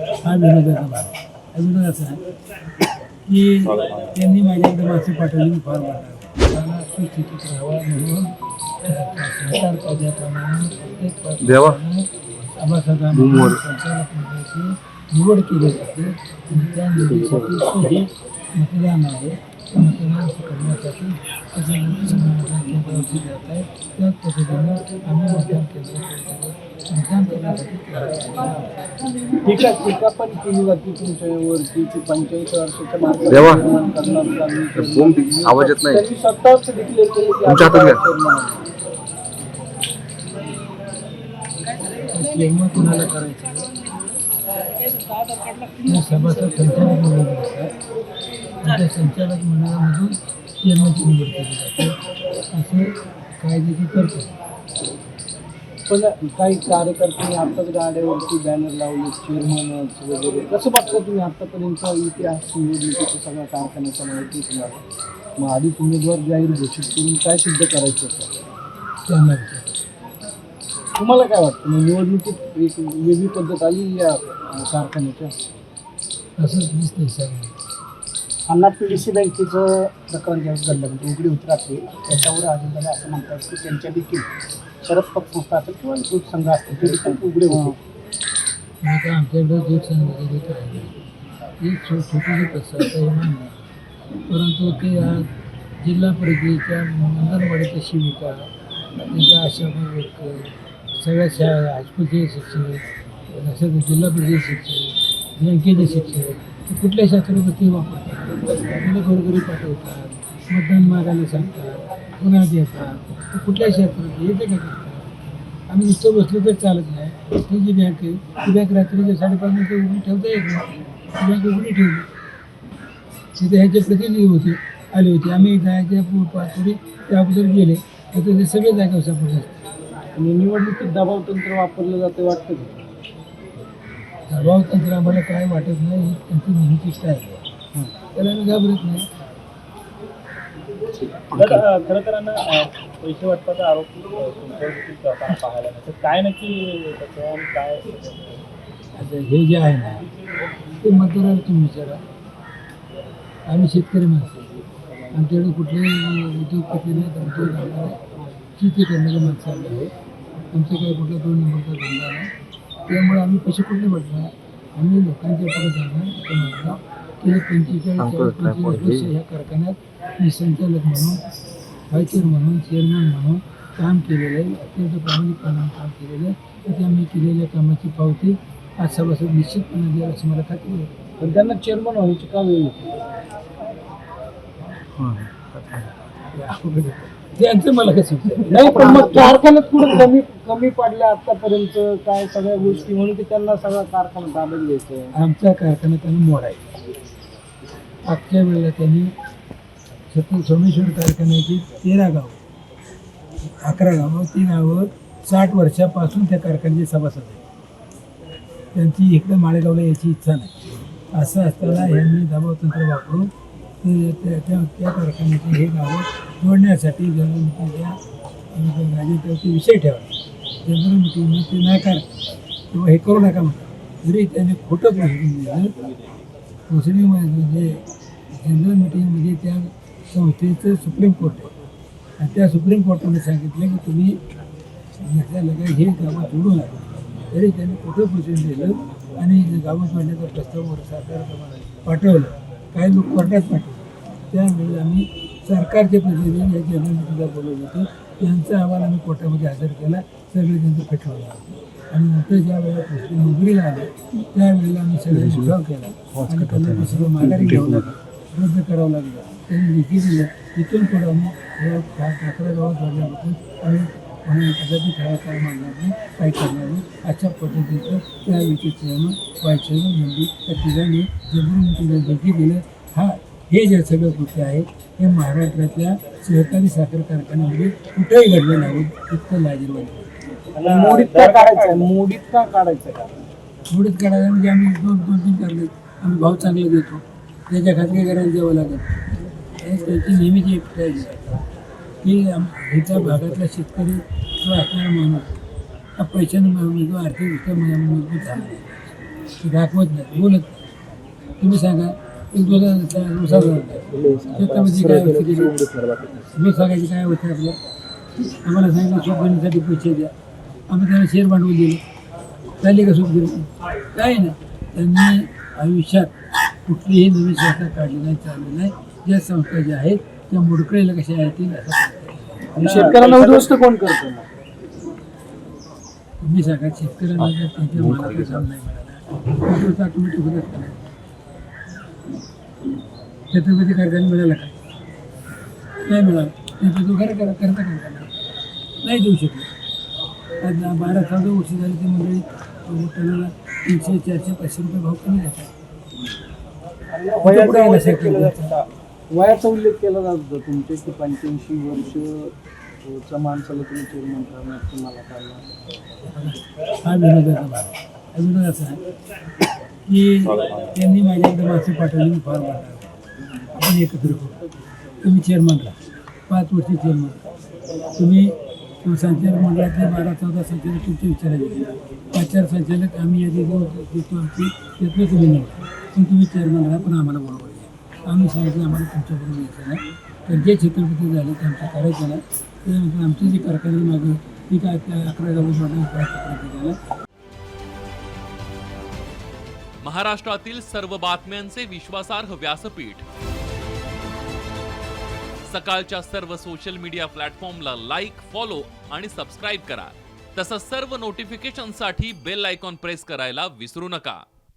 हा. हा विनोद असा आहे की त्यांनी माझ्याकडे मासे पाठवली मी फार सुस्थितीत राहावा म्हणून सरकार कायद्याप्रमाणे प्रत्येक देवा. सभासदांना संचालक मंडळाची निवड केली जाते आणि त्या निवडीसाठी हे मतदान आहे त्या मतदान करण्यासाठी त्याच्यामध्ये मतदान केंद्रावरती जात आहे त्याच पद्धतीनं आम्ही मतदान केंद्रावर मतदान करण्यासाठी तयार आहे. टीका टीका पण केली जाते तुमच्यावरती की पंचायत वर्षाच्या मार्फत देवा. निर्माण करणार चालू. बोम आवाज येत नाही त्यांनी स्वतःच डिक्लेअर केले की तुमच्या हातात घ्या. आम्ही करणार. केव्हा कुणाला करायचं आहे? त्या सभासद संचालक मंडळ असतात आणि त्या संचालक मंडळामधून चेअरमनची निवड केली जाते. असं कायद्याची तरतूद पण काही कार्यकर्त्यांनी आताच गाड्यावरती बॅनर लावले चेअरमनच वगैरे. कसं बघता तुम्ही आतापर्यंत इतिहास निवडणुकीचा सगळा कारखान्याचा माहिती तुम्हाला मग आधी उमेदवार जाहीर घोषित करून काय सिद्ध करायचं विचार तुम्हाला काय वाटतं? मग निवडणुकीत एक वेगळी पद्धत आली या कारखान्याच्या? असंच दिसतंय सगळं. अण्णा पी डी सी बँकेचं प्रकरण ज्यावेळेस घडलं म्हणजे उघडी होत त्याच्यावर अजून अजिंक्यने असं म्हणतात की त्यांच्या देखील शरद पक्ष संस्था असेल किंवा दूध संघ असतील ते देखील उघडे होते. हो. तर आमच्याकडे दूध संघ वगैरे आहे. ही छो छोटीशी मान्य परंतु ते आज जिल्हा परिषदेच्या अंगणवाडीच्या शिविका त्यांच्या आशा वर्कर सगळ्या शाळा हायस्कूलचे शिक्षक सगळे जिल्हा परिषद शिक्षक बँकेचे शिक्षक कुठल्या शास्त्राचं ते वापरतात? घरोघरी पाठवतात मतदान मागायला सांगतात पुण्यात देतात कुठल्या शास्त्रात येते का करतात? आम्ही नुसतं बसलो तर चालत नाही. ती जी बँक आहे ती बँक रात्रीच्या साडेपाच नंतर उघडी ठेवता येत नाही. ती बँक उघडी ठेवली. तिथे ह्याचे प्रतिनिधी होते आले होते. आम्ही जायच्या पाचपुढे त्या अगोदर गेले. तर ते सगळे जागा सापडले आणि निवडणुकीत दबाव तंत्र वापरलं जातं वाटतं दबाव तंत्र आम्हाला काय वाटत नाही ही त्यांची नेहमीची स्टाईल आहे? त्याला आम्ही घाबरत नाही. तर खरं तर ना अ, पैसे वाटपाचा आरोप तुमच्यावर पाहायला मिळतो. काय नक्की काय आता हे जे आहे ना ते मतदाराला तुम्ही विचारा. आम्ही शेतकरी माणसं. आमच्याकडे कुठलेही उद्योगपती नाही उद्योग धंदा नाही शेती करणारे माणसं आले आहे. आमचं काही कुठला दोन नंबरचा धंदा नाही. त्यामुळे आम्ही पैसे कुठले वाटणार आम्ही लोकांच्या पुढे जाणार. ते गेले पंचेचाळीस पंचवीस वर्ष ह्या कारखान्यात मी संचालक म्हणून व्हायचर म्हणून चेअरमन म्हणून काम केलेलं आहे. अत्यंत प्रामाणिकपणाने काम केलेलं आहे. तर त्या मी केलेल्या कामाची पावती आज सभासद निश्चितपणे द्या अशी मला खात्री आहे. पण त्यांना चेअरमन व्हायची का वेळ येते? त्यांचं मला कसं? नाही. पण मग कारखान्यात कुठं कमी कमी पडल्या आतापर्यंत काय सगळ्या गोष्टी म्हणून की त्यांना सगळा कारखाना ताब्यात घ्यायचं आमच्या कारखान्यात त्यांनी मोडायचं. मागच्या वेळेला त्यांनी सतत सोमेश्वर कारखान्याची तेरा गावं अकरा गावं ती गावं साठ वर्षापासून त्या कारखान्याचे सभासद आहेत. त्यांची इकडं माळेगावला यायची इच्छा नाही. असं असताना यांनी दबाव तंत्र वापरून त्या त्या त्या हे गावं जोडण्यासाठी त्या मिटिंगच्या विषय ठेवा जनरल मिटिंगने ते नाकार किंवा हे करू नका म्हणतात जरी त्याने खोटं प्रोसिडिंग दिलं. प्रोसिडिंग म्हणजे जनरल मिटिंगमध्ये म्हणजे त्या संस्थेचं सुप्रीम कोर्ट आहे. आणि त्या सुप्रीम कोर्टाने सांगितलं की तुम्ही घेतल्याला काय हे गावात जोडू नका. तरी त्यांनी खोटं प्रोसिडिंग दिलं. आणि गावात जोडण्याचा प्रस्ताव वर सरकारला पाठवलं. काही लोक कोर्टात पाठवलं. त्यावेळी आम्ही सरकारचे प्रतिनिधी या मिटिंगला बोलवलं होतं त्यांचा अहवाल आम्ही कोर्टामध्ये हजर केला. सगळे त्यांचं पेटवलं आणि नंतर ज्या वेळेला प्रश्न नोकरीला आले त्यावेळेला आम्ही सगळे उठाव केला. आणि त्यांना सगळं माघारी घ्यावं लागलं रद्द करावं लागलं. त्यांनी लिखी दिलं तिथून पुढं आम्ही या का- काकडा गावात वाढल्यापासून आम्ही कदाचित खेळा काय मागणार नाही काही करणार नाही अशा पद्धतीचं त्या व्यक्तीचं व्हायचं म्हणजे त्या ठिकाणी जनरल मिटिंगला लेखी दिलं हा हे जे सगळं कृत्य आहे हे महाराष्ट्रातल्या सहकारी साखर कारखान्यामध्ये कुठेही घडलं नाही इतकं लाजीरवाणी. मोडीत का काढायचं? मोडीत का काढायचं का? थोडीच काढायला म्हणजे आम्ही दोन दोन तीन काढले आम्ही भाव चांगले देतो. त्याच्या खात्री करायला द्यावं लागेल. आणि त्याची नेहमीची एक की ह्याच्या भागातला शेतकरी असणारा माणूस हा पैशानं किंवा म्हणजे आर्थिकदृष्ट्या मजबूत झाला नाही. दाखवत नाही. बोलत नाही. तुम्ही सांगा एक दोन शेतामध्ये काय अवस्था तुम्ही सांगायची काय होते आहे आपल्या आम्हाला सांगितलं सुखबनीसाठी पैसे द्या. आम्ही त्यांना शेअर भांडवल दिले. चालले का सुखबनी काय नाही. त्यांनी आयुष्यात कुठलीही नवीन संस्था काढली नाही चालली नाही. ज्या संस्था ज्या आहेत त्या मुडकळीला कशा येतील शेतकऱ्यांना उद्ध्वस्त कोण करतो? तुम्ही सांगा शेतकऱ्यांना जर त्यांच्या मालाचा भाव नाही मिळाला नाही छत्रपती कारखाने मिळाला का? नाही मिळाला. नाही तो खरं करा करता नाही देऊ शकले आज बारा चौदा वर्ष झाली ती मंडळी टनाला तीनशे चारशे पाचशे रुपये भाव कमी देतात. वयाचा उल्लेख केला जात होता तुमचे की पंच्याऐंशी वर्ष माणसाला तुम्ही चेअरमन करणार तुम्हाला काढला हा विनोद आहे. विनोद असा आहे की त्यांनी माझ्याकडे माणसं पाठवली मी फार बरं आपण एकत्र करू. तुम्ही चेअरमन राहा. पाच वर्ष चेअरमन तुम्ही संचालक मंडळातले बारा चौदा संचालक तुमचे विचारायचे पाच चार संचालक आम्ही यादी देऊ देतो आमची. त्यातलं तुम्ही निवडा. पण तुम्ही चेअरमन राहा पण आम्हाला बरोबर आम्ही सांगितलं आम्हाला तुमच्याकडून यायचं नाही तर जे छत्रपती झाले ते आमचं करायचं नाही त्यानंतर आमचे जे कारखाने मागं ती काय त्या अकरा गावं जोडून छत्रपती झालं. महाराष्ट्रातील सर्व बातम्यांचे विश्वासार्ह व्यासपीठ. सकाळच्या सर्व सोशल मीडिया प्लॅटफॉर्मला लाईक फॉलो आणि सबस्क्राईब करा. तसंच सर्व नोटिफिकेशनसाठी बेल आयकॉन प्रेस करायला विसरू नका.